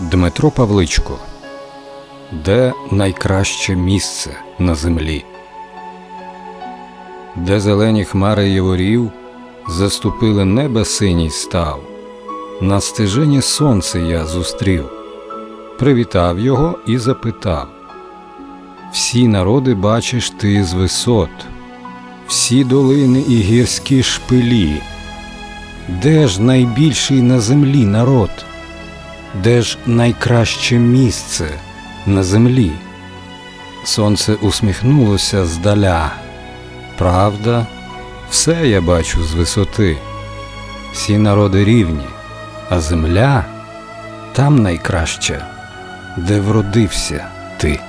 Дмитро Павличко Де найкраще місце на землі? Де зелені хмари яворів заступили небо синій став, на стежині сонце я зустрів, привітав його і запитав Всі народи бачиш ти з висот, всі долини і гірські шпилі, де ж найбільший на землі народ? Де ж найкраще місце на землі? Сонце усміхнулося здаля. Правда, все я бачу з висоти. Всі народи рівні, а земля там найкраща, де вродився ти.